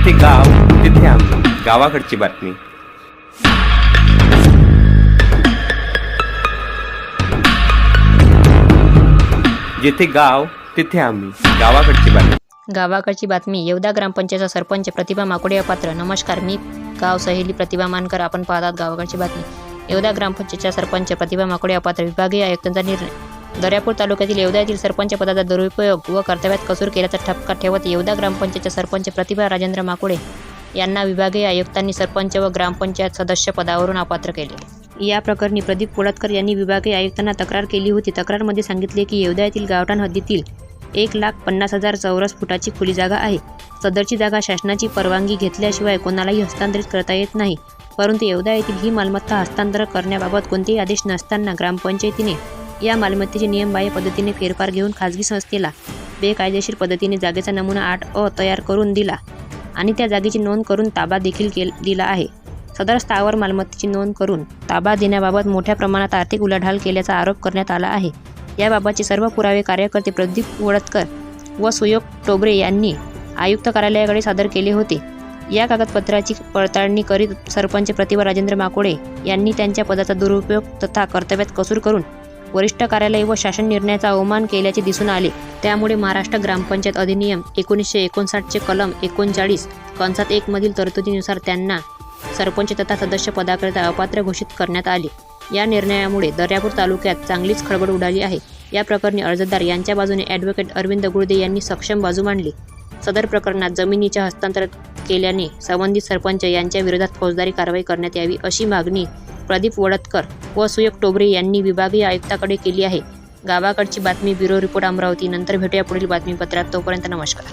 जिथे गाव तिथे आम्ही. गावाकडची बातमी. जिथे गाव तिथे आम्ही. गावाकडची बातमी. गावाकडची बातमी येवदा ग्रामपंचायतचा सरपंच प्रतिभा माकोडे अपात्र नमस्कार मी गाव सहेली प्रतिभा मानकर. आपण पाहतात गावाकडची बातमी. येवदा ग्रामपंचायतच्या सरपंच प्रतिभा माकोडे अपात्र विभागीय आयुक्तांचा निर्णय. दर्यापूर तालुक्यातील येवदा येथील सरपंच पदाचा दुरुपयोग व कर्तव्यात कसूर केल्याचा ठपका ठेवत येवदा ग्रामपंचायतच्या सरपंच प्रतिभा राजेंद्र माकोडे यांना विभागीय आयुक्तांनी सरपंच व ग्रामपंचायत सदस्य पदावरून अपात्र केले. या प्रकरणी प्रदीप कोळतकर यांनी विभागीय आयुक्तांना तक्रार केली होती. तक्रारमध्ये सांगितले की येवदा येथील गावठाण हद्दीतील एक लाख पन्नास हजार चौरस फुटाची खुली जागा आहे. सदरची जागा शासनाची परवानगी घेतल्याशिवाय कोणालाही हस्तांतरित करता येत नाही. परंतु येवदा येथील ही मालमत्ता हस्तांतर करण्याबाबत कोणतेही आदेश नसताना ग्रामपंचायतीने या मालमत्तेचे नियमबाह्य पद्धतीने फेरफार घेऊन खाजगी संस्थेला बेकायदेशीर पद्धतीने जागेचा नमुना आठ अ तयार करून दिला आणि त्या जागेची नोंद करून ताबा देखील केल दिला आहे. सदर स्थावर मालमत्तेची नोंद करून ताबा देण्याबाबत मोठ्या प्रमाणात आर्थिक उलाढाल केल्याचा आरोप करण्यात आला आहे. याबाबतचे सर्व पुरावे कार्यकर्ते प्रदीप वडतकर व सुयोग टोबरे यांनी आयुक्त कार्यालयाकडे सादर केले होते. या कागदपत्राची पडताळणी करीत सरपंच प्रतिभा राजेंद्र माकोडे यांनी त्यांच्या पदाचा दुरुपयोग तथा कर्तव्यात कसूर करून वरिष्ठ कार्यालय व शासन निर्णयाचा अवमान केल्याचे दिसून आले. त्यामुळे महाराष्ट्र ग्रामपंचायत अधिनियम एकोणीसशे एकोणसाठचे कलम एकोणचाळीस कंसात एकमधील तरतुदीनुसार त्यांना सरपंच तथा सदस्य पदाकरिता अपात्र घोषित करण्यात आले. या निर्णयामुळे दर्यापूर तालुक्यात चांगलीच खळबळ उडाली आहे. या प्रकरणी अर्जदार यांच्या बाजूने ॲडव्होकेट अरविंद गुळदे यांनी सक्षम बाजू मांडली. सदर प्रकरणात जमिनीच्या हस्तांतर केल्याने संबंधित सरपंच यांच्या विरोधात फौजदारी कारवाई करण्यात यावी अशी मागणी प्रदीप वडतकर व सुयोग टोबरे यांनी विभागीय आयुक्ताकडे केली आहे. गावाकडची बातमी ब्युरो रिपोर्ट अमरावती. नंतर भेटूया पुढील बातमीपत्रात. तोपर्यंत नमस्कार.